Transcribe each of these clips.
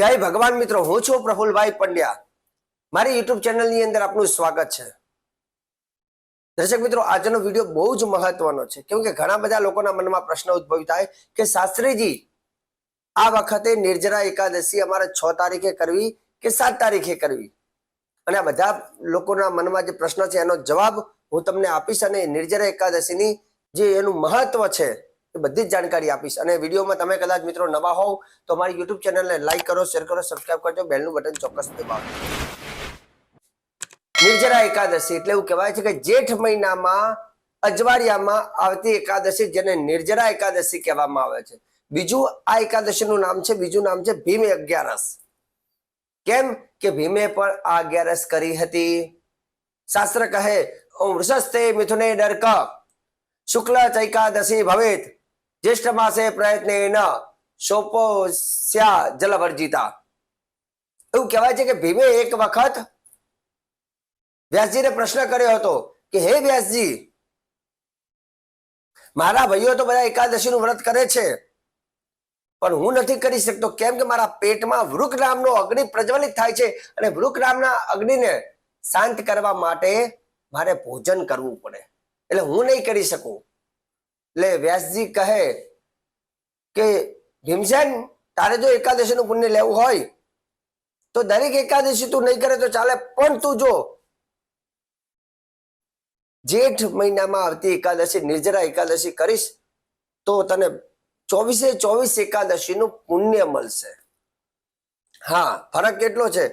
જય ભગવાન મિત્રો, હું છું પ્રફુલભાઈ પંડ્યા. મારી યુટ્યુબ ચેનલની અંદર આપનું સ્વાગત છે. દર્શક મિત્રો, આજનો વીડિયો બહુ જ મહત્વનો છે. કેમ કે ઘણા બધા લોકોના મનમાં પ્રશ્ન ઉદ્ભવ થાય કે શાસ્ત્રીજી, આ વખતે નિર્જરા એકાદશી અમારે છ તારીખે કરવી કે સાત તારીખે કરવી? અને આ બધા લોકોના મનમાં જે પ્રશ્ન છે એનો જવાબ હું તમને આપીશ અને નિર્જરા એકાદશીની જે એનું મહત્વ છે એ બધી જ જાણકારી આપીશ. અને વિડીયોમાં તમે કદાચ મિત્રો નવા હોવ, તો અમારી યુટ્યુબ ચેનલને લાઈક કરો શેર કરો સબસ્ક્રાઇબ કરજો, બેલનું બટન ચોક્કસ દબાવો નિર્જરા એકાદશી એટલે એવું કહેવાય છે કે જેઠ મહિનામાં અજવાળિયામાં આવતી એકાદશી જેને નિર્જરા એકાદશી કહેવામાં આવે છે. બીજું આ એકાદશીનું નામ છે, બીજું નામ છે ભીમ અગિયારસ. કેમ કે ભીમે પણ આ અગિયારસ કરી હતી. શાસ્ત્ર કહે, ઓમ વૃષસ્તે મિથુને ડરક. શુક્લ ચૈકાદશી ભવેત. જ્યેષ્ઠ માસે પ્રયત્ન સોપોસ્યા જલવર્જિતા એવું કહેવાય છે કે ભીમે એક વખત વ્યાસજીને પ્રશ્ન કર્યો હતો કે, હે વ્યાસજી, મારા ભાઈઓ તો બધા એકાદશીનું વ્રત કરે છે, પણ હું નથી કરી શકતો. કેમ કે મારા પેટમાં વૃક નામનો અગ્નિ પ્રજ્વલિત થાય છે અને વૃક નામના અગ્નિને શાંત કરવા માટે મારે ભોજન કરવું પડે. એટલે હું નહીં કરી શકું. એટલે વ્યાસજી કહે કે, ભીમસેન, તારે જો એકાદશીનું પુણ્ય લેવું હોય, તો દરેક એકાદશી તું નહીં કરે તો ચાલે, પણ તું જો. જેઠ મહિનામાં આવતી એકાદશી, નિર્જરા એકાદશી કરીશ, તો તને ચોવીસે ચોવીસ એકાદશીનું પુણ્ય મળશે. હા, ફરક કેટલો છે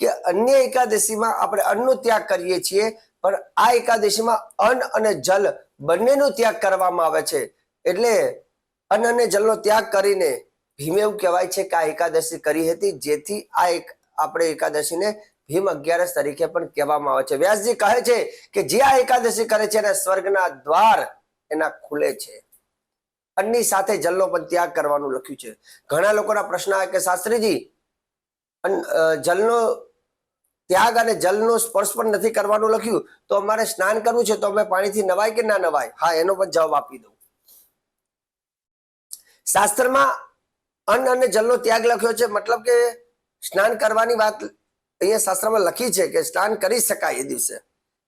કે અન્ય એકાદશીમાં આપણે અન્નનો ત્યાગ કરીએ છીએ પણ આ એકાદશીમાં અન્ન અને જલ બંનેનો ત્યાગ કરવામાં આવે છે. એટલે અન્ન અને જલનો ત્યાગ કરીને ભીમે એવું કહેવાય છે કે આ એકાદશી કરી હતી, જેથી આ એક આપણે એકાદશીને ભીમ અગિયારસ તરીકે પણ કહેવામાં આવે છે. વ્યાસજી કહે છે કે જે આ એકાદશી કરે છે એના સ્વર્ગના દ્વાર એના ખુલે છે. અન્નની સાથે જલનો પણ ત્યાગ કરવાનું લખ્યું છે. ઘણા લોકોના પ્રશ્ન આવે કે શાસ્ત્રીજી જલનો ત્યાગ અને જલનો સ્પર્શ પણ નથી કરવાનું લખ્યું, તો અમારે સ્નાન કરવું છે તો અમે પાણીથી નવાય કે ના નવાય? હા, એનો પણ જવાબ આપી દઉં. શાસ્ત્રમાં અન્ન અને જલનો ત્યાગ લખ્યો છે, મતલબ કે સ્નાન કરવાની વાત અહીંયા શાસ્ત્રમાં લખી છે કે સ્નાન કરી શકાય એ દિવસે.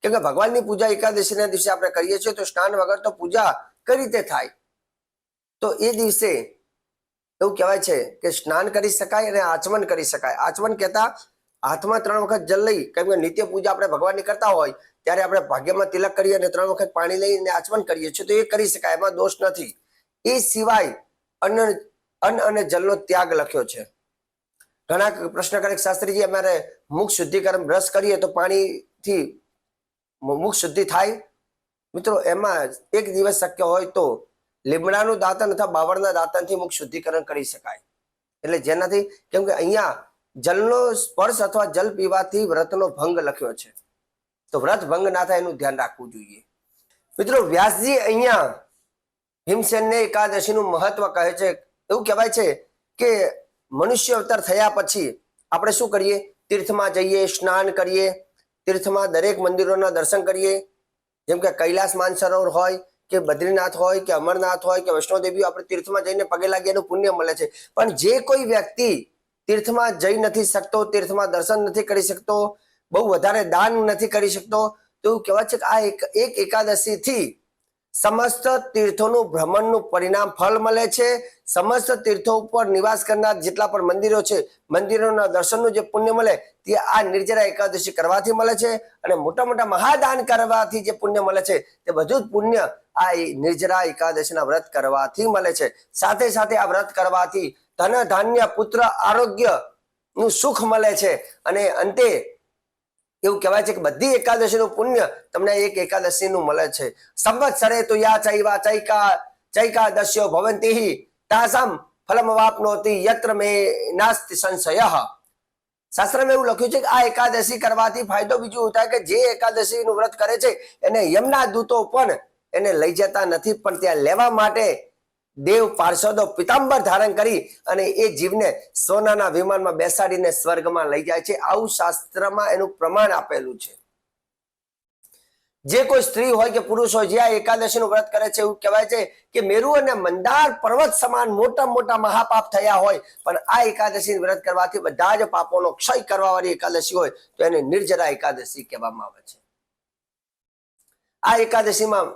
કેમ કે ભગવાનની પૂજા એકાદશીના દિવસે આપણે કરીએ છીએ, તો સ્નાન વગર તો પૂજા કઈ રીતે થાય? તો એ દિવસે એવું કહેવાય છે કે સ્નાન કરી શકાય અને આચમન કરી શકાય. આચમન કહેતા હાથમાં ત્રણ વખત જલ લઈ, કેમ કે નિત્ય પૂજા આપણે ભગવાનની કરતા હોય, ત્યારે આપણે ભાગ્યમાં તિલક કરીએ અને ત્રણ વખત પાણી લઈને આચમન કરીએ છીએ, તો એ કરી શકાય, એમાં દોષ નથી. એ સિવાય અન્ન અન્ન અને જલનો ત્યાગ લખ્યો છે. ઘણા પ્રશ્ન કરે શાસ્ત્રીજી અમારે મુખ શુદ્ધિકરણ બ્રશ કરીએ તો પાણીથી મુખ શુદ્ધિ થાય. મિત્રો, એમાં એક દિવસ શક્ય હોય તો લીમડાનું દાંતન અથવા બાવળના દાંતનથી મુખ શુદ્ધિકરણ કરી શકાય. એટલે જેનાથી, કેમ કે અહીંયા જલનો સ્પર્શ અથવા જલ પીવાથી વ્રતનો ભંગ લખ્યો છે. તો વ્રત ભંગ ના થાય એનું ધ્યાન રાખવું જોઈએ. મિત્રો, વ્યાસજી અહીંયા હિમસેનને એકાદશીનું મહત્વ કહે છે. એવું કહેવાય છે કે મનુષ્ય અવતાર થયા પછી આપણે શું કરીએ? તીર્થમાં જઈએ, સ્નાન કરીએ, તીર્થમાં દરેક મંદિરોના દર્શન કરીએ. જેમ કે કૈલાસ માનસરોવર હોય કે બદ્રીનાથ હોય કે અમરનાથ હોય કે વૈષ્ણોદેવી આપણે તીર્થમાં જઈને પગે લાગીએ એનું પુણ્ય મળે છે. પણ જે કોઈ વ્યક્તિ તીર્થમાં જઈ નથી શકતો, તીર્થમાં દર્શન નથી કરી શકતો, બહુ વધારે દાન નથી કરી શકતો, તો એવું કહેવાય છે કે આ એક એક એકાદશીથી સમસ્ત તીર્થોનું ભ્રમણનું પરિણામ ફળ મળે છે. સમસ્ત તીર્થો ઉપર નિવાસ કરનાર જેટલા પણ મંદિરો છે, મંદિરોના દર્શનનું જે પુણ્ય મળે, તે આ નિર્જરા એકાદશી કરવાથી મળે છે અને મોટા મોટા મહાદાન કરવાથી જે પુણ્ય મળે છે, તે બધું જ પુણ્ય આ નિર્જરા એકાદશીના વ્રત કરવાથી મળે છે. સાથે સાથે આ વ્રત કરવાથી ધન ધાન્ય પુત્ર આરોગ્યનું સુખ મળે છે. અને અંતે એવું કહેવાય છે કે બધી એકાદશીનું પુણ્ય તમને એક એકાદશીનું મળે છે. સંવત્સરે તો યા ચૈવા ચૈકા ચૈકા દસ્યો ભવંતી તાસામ ફલમ વાપનોતી યત્ર મે નાસ્તિ સંશય. શાસ્ત્રમાં એવું લખ્યું છે કે આ એકાદશી કરવાથી ફાયદો બીજું થાય કે જે એકાદશીનું વ્રત કરે છે એને યમના દૂતો પણ એને લઈ જતા નથી પણ ત્યાં લેવા માટે દેવ પાર્ષદો પિતાંબર ધારણ કરી અને એ જીવને સોનાના વિમાનમાં બેસાડીને સ્વર્ગમાં લઈ જાય છે. આવું શાસ્ત્રમાં એનું પ્રમાણ આપેલું છે. જે કોઈ સ્ત્રી હોય કે પુરુષ હોય, જે આ એકાદશીનું વ્રત કરે છે એવું કહેવાય છે કે મેરુ અને મંદાર પર્વત સમાન મોટા મોટા મહાપાપ થયા હોય, પણ આ એકાદશી વ્રત કરવાથી બધા જ પાપોનો ક્ષય કરવા વાળી એકાદશી હોય, તો એને નિર્જરા એકાદશી કહેવામાં આવે છે. આ એકાદશીમાં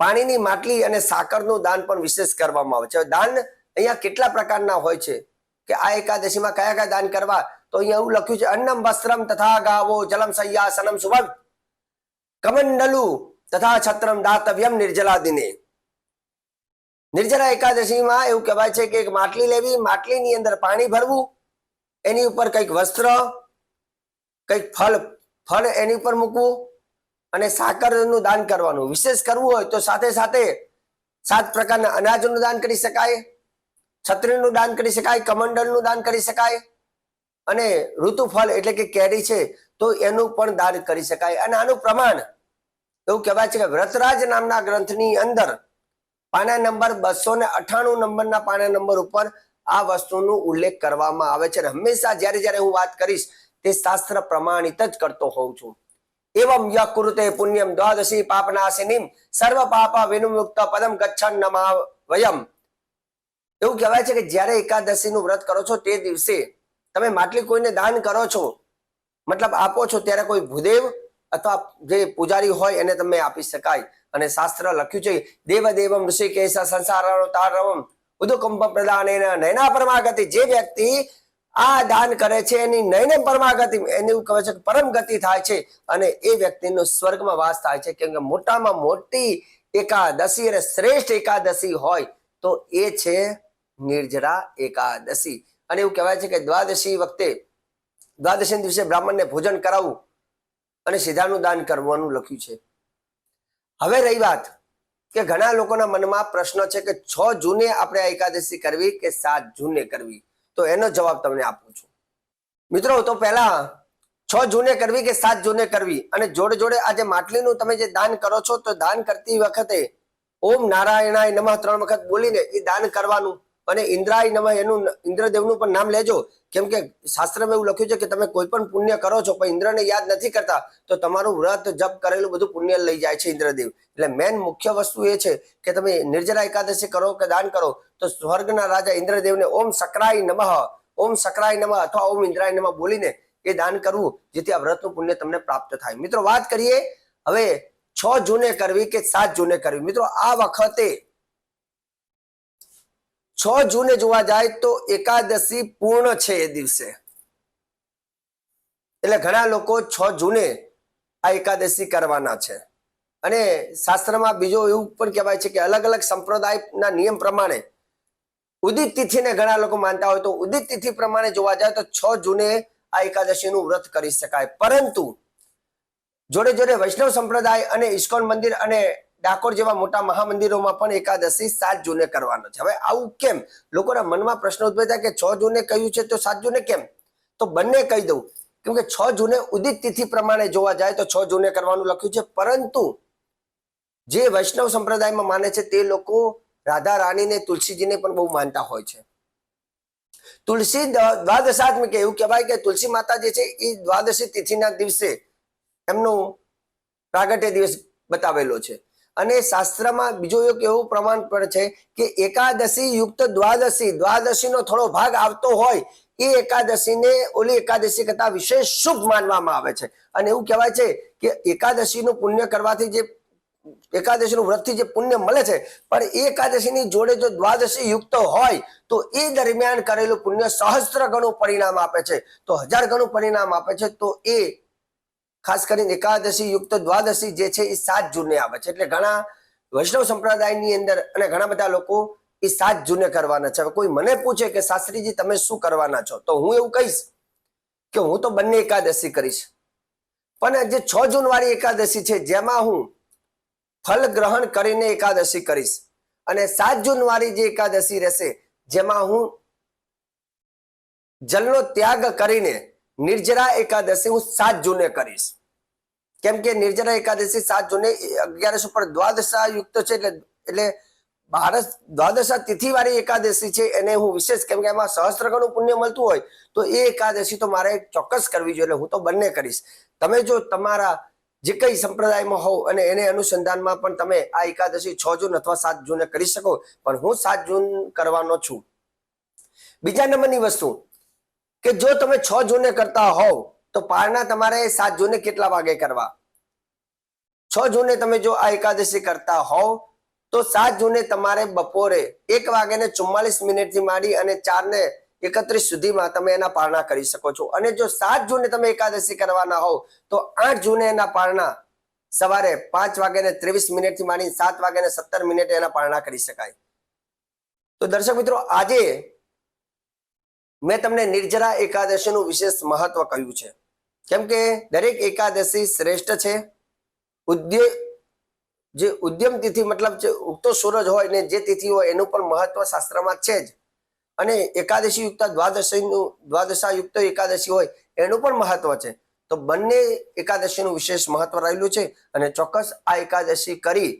પાણીની માટલી અને સાકરનું દાન પણ વિશેષ કરવામાં આવે છે. દાન અહીંયા કેટલા પ્રકારના હોય છે? કે આ એકાદશીમાં કયા કયા દાન કરવા? તો અહીંયા એવું લખ્યું છે, અન્નમ વસ્ત્રમ તથા ગાવો જલમ સૈયાસનમ સુવર્ગ કમંડલુ તથા છત્રમ દાતવ્યમ નિર્જલા દિને. નિર્જલા એકાદશીમાં એવું કહેવાય છે કે એક માટલી લેવી, માટલીની અંદર પાણી ભરવું, એની ઉપર કંઈક વસ્ત્ર, કંઈક ફળ ફળ એની ઉપર મૂકવું અને સાકરનું દાન કરવાનું. વિશેષ કરવું હોય તો સાથે સાથે સાત પ્રકારના અનાજનું દાન કરી શકાય, છત્રીનું દાન કરી શકાય, કમંડલનું દાન કરી શકાય, અને ઋતુફળ એટલે કે કેરી છે તો એનું પણ દાન કરી શકાય. અને આનું પ્રમાણ એવું કહેવાય છે કે વ્રતરાજ નામના ગ્રંથની અંદર પાના નંબર બસો ને અઠાણું નંબરના પાના નંબર ઉપર આ વસ્તુનો ઉલ્લેખ કરવામાં આવે છે. હંમેશા જ્યારે જ્યારે હું વાત કરીશ તે શાસ્ત્ર પ્રમાણિત જ કરતો હોઉં છું. એવમ યકૃતે પુણ્યમ દ્વાદશી પાપનાશિનીમ સર્વ પાપા વિનુમુક્ત પદમ ગચ્છન નમા વયમ એવું કહેવાય છે કે જ્યારે એકાદશીનું વ્રત કરો છો તે દિવસે તમે માટલી કોઈને દાન કરો છો, મતલબ આપો છો ત્યારે કોઈ ભૂદેવ અથવા જે પૂજારી હોય એને તમે આપી શકાય. અને શાસ્ત્ર લખ્યું છે દેવ દેવમ ઋષિકેશ સંસારણો તારવમ ઉદુકંપ પ્રદાન નયના પરમાગતિ જે વ્યક્તિ આ દાન કરે છે, એની નયને પરમાગતિ, એને એવું કહે છે પરમ ગતિ થાય છે. અને એ વ્યક્તિનો સ્વર્ગમાં વાસ થાય છે, કેમ કે મોટામાં મોટી એકાદશી અને શ્રેષ્ઠ એકાદશી હોય, તો એ છે નિર્જરા એકાદશી. અને એવું કહેવાય છે કે દ્વાદશી વખતે દ્વાદશી દિવસે બ્રાહ્મણને ભોજન કરાવવું અને સીધાનું દાન કરવાનું લખ્યું છે. હવે રહી વાત કે ઘણા લોકોના મનમાં પ્રશ્ન છે કે છ જૂને આપણે આ એકાદશી કરવી કે સાત જૂને કરવી? તો એનો જવાબ તમને આપું છું. મિત્રો, તો પહેલા છ જૂને કરવી કે સાત જૂને કરવી? અને જોડે જોડે આજે માટલીનું તમે જે દાન કરો છો, તો દાન કરતી વખતે ઓમ નારાયણાય નમઃ ત્રણ વખત બોલીને એ દાન કરવાનું અને ઇન્દ્રાય નમઃ એનું ઇન્દ્રદેવનું પણ નામ લેજો. કેમ કે શાસ્ત્રમાં એવું લખ્યું છે કે તમે કોઈ પણ પુણ્ય કરો છો, પણ ઇન્દ્રને યાદ નથી કરતા, તો તમારું વ્રત, જપ કરેલું બધું પુણ્ય લઈ જાય છે ઇન્દ્રદેવ. એટલે મેન મુખ્ય વસ્તુ એ છે કે તમે નિર્જરા એકાદશી કરો કે દાન કરો, તો સ્વર્ગના રાજા ઇન્દ્રદેવને ઓમ સકરાય નમઃ, ઓમ સકરાય નમઃ અથવા ઓમ ઇન્દ્રાય નમઃ બોલીને એ દાન કરવું, જેથી આ વ્રતનું પુણ્ય તમને પ્રાપ્ત થાય. મિત્રો, વાત કરીએ હવે છ જૂને કરવી કે સાત જૂને કરવી? મિત્રો, આ વખતે છ જૂને જોવા જાય તો એકાદશી પૂર્ણ છે એ દિવસે. એટલે ઘણા લોકો છ જૂને આ એકાદશી કરવાના છે. અને શાસ્ત્રમાં બીજો એવું પણ કહેવાય છે કે અલગ અલગ સંપ્રદાયના નિયમ પ્રમાણે ઉદિત તિથિને ઘણા લોકો માનતા હોય તો ઉદિત તિથિ પ્રમાણે જોવા જાય તો છ જૂને આ એકાદશીનું વ્રત કરી શકાય. પરંતુ જોડે જોડે વૈષ્ણવ સંપ્રદાય અને ઇસ્કોન મંદિર અને ડાકોર જેવા મોટા મહામંદિરોમાં પણ એકાદશી સાત જૂને કરવાનો છે. હવે આવું કેમ? લોકોના મનમાં પ્રશ્ન ઉદ્ભવ થાય કે છ જૂને કહ્યું છે તો સાત જૂને કેમ? તો બંને કહી દઉં. કેમ કે છ જૂને ઉદિત તિથિ પ્રમાણે જોવા જાય તો છ જૂને કરવાનું લખ્યું છે. પરંતુ જે વૈષ્ણવ સંપ્રદાયમાં માને છે તે લોકો રાધા રાણીને તુલસીજીને પણ બહુ માનતા હોય છે. તુલસી દ્વાદશાત્મિક એવું કહેવાય કે તુલસી માતા જે છે એ દ્વાદશી તિથિના દિવસે એમનું પ્રાગટ્ય દિવસ બતાવેલો છે. અને શાસ્ત્રમાં બીજો એક એવું પ્રમાણ પણ છે કે એકાદશી યુક્ત દ્વાદશી, દ્વાદશીનો થોડો ભાગ આવતો હોય, એ એકાદશીને ઓલી એકાદશી કરતા વિશેષ શુભ માનવામાં આવે છે. અને એવું કહેવાય છે કે એકાદશીનું પુણ્ય કરવાથી જે, એકાદશીનું વ્રતથી જે પુણ્ય મળે છે, પણ એ એકાદશીની જોડે જો દ્વાદશી યુક્ત હોય, તો એ દરમિયાન કરેલું પુણ્ય સહસ્ત્ર ગણું પરિણામ આપે છે. તો હજાર ગણું પરિણામ આપે છે, તો એ ખાસ કરીને એકાદશી, યુક્ત દ્વાદશી જે છે, એ સાત જૂને આવે છે. એટલે ઘણા વૈષ્ણવ સંપ્રદાયની અંદર અને ઘણા બધા લોકો એ સાત જૂને કરવાના છે. હવે કોઈ મને પૂછે કે, શાસ્ત્રીજી, તમે શું કરવાના છો? તો હું એવું કહીશ કે હું તો બંને એકાદશી કરીશ. પણ જે છ જૂન વાળી એકાદશી છે, જેમાં હું ફલ ગ્રહણ કરીને એકાદશી કરીશ. અને સાત જૂન વાળી જે એકાદશી રહેશે, જેમાં હું જલનો ત્યાગ કરીને નિર્જરા એકાદશી હું સાત જૂને કરીશ. કેમ કે નિર્જરા એકાદશી સાત જૂને અગિયારસ ઉપર દ્વાદશા યુક્ત છે, એટલે એટલે ભારત દ્વાદશા તિથિ વાળી એકાદશી છે, એને હું વિશેષ, કેમ કે એમાં સહસ્ત્ર ગણું પુણ્ય મળતું હોય, તો એ એકાદશી તો મારે ચોક્કસ કરવી જોઈએ, એટલે હું તો બંને કરીશ. તમે જો તમારા જે કઈ સંપ્રદાયમાં હોવ અને એને અનુસંધાનમાં પણ તમે આ એકાદશી છ જૂન અથવા સાત જૂને કરી શકો, પણ હું સાત જૂન કરવાનો છું. બીજા નંબરની વસ્તુ, કે જો તમે છ જૂને કરતા હોવ તો પારણા તમારે સાત જૂને કેટલા વાગે કરવા? છ જૂને તમે જો આ એકાદશી કરતા હોવ, તો સાત જૂને તમારે બપોરે એક વાગે ને ચુમ્માલીસ મિનિટથી માંડી અને ચાર ને એકત્રીસ સુધીમાં તમે એના પારણા કરી શકો છો. અને જો સાત જૂને તમે એકાદશી કરવાના હોવ, તો આઠ જૂને એના પારણા સવારે પાંચ વાગે ને ત્રેવીસ મિનિટથી માંડી સાત વાગે ને સત્તર મિનિટે એના પારણા કરી શકાય. તો દર્શક મિત્રો, આજે મેં તમને નિર્જરા એકાદશીનું વિશેષ મહત્વ કહ્યું છે. કેમ કે દરેક એકાદશી શ્રેષ્ઠ છે. ઉદ્ય, જે ઉદ્યમ તિથિ મતલબ જે ઉગતો સૂરજ હોય ને જે તિથિ હોય એનું પણ મહત્વ શાસ્ત્રમાં છે જ. અને એકાદશી યુક્ત દ્વાદશીનું દ્વાદશા યુક્ત એકાદશી હોય એનું પણ મહત્વ છે. તો બંને એકાદશીનું વિશેષ મહત્વ રહેલું છે અને ચોક્કસ આ એકાદશી કરી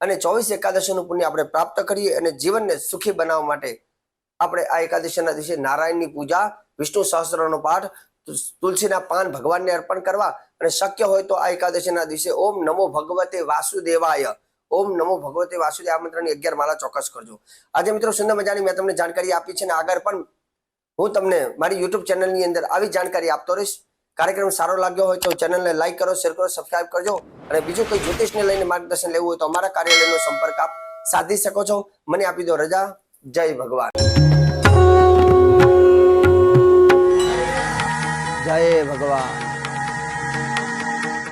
અને ચોવીસ એકાદશીનું પુણ્ય આપણે પ્રાપ્ત કરીએ અને જીવનને સુખી બનાવવા માટે આપણે આ એકાદશીના દિવસે નારાયણની પૂજા, વિષ્ણુ સહસ્ત્રનો પાઠ તુલસીના પાન ભગવાનને અર્પણ કરવા અને શક્ય હોય તો આ એકાદશીના દિવસે ઓમ નમો ભગવતે વાસુદેવાય, ઓમ નમો ભગવતે વાસુદેવ આ મંત્રની અગિયાર માળા ચોક્કસ કરજો. આજે મિત્રો સુંદર મજાની મેં તમને જાણકારી આપી છે અને આગળ પણ હું તમને મારી યુટ્યુબ ચેનલની અંદર આવી જાણકારી આપતો રહીશ. કાર્યક્રમ સારો લાગ્યો હોય તો ચેનલને લાઈક કરો, શેર કરો, સબસ્ક્રાઇબ કરજો અને બીજું કોઈ જ્યોતિષને લઈને માર્ગદર્શન લેવું હોય તો અમારા કાર્યાલયનો સંપર્ક આપ સાધી શકો છો. મને આપી દો રજા. જય ભગવાન. જય ભગવાન.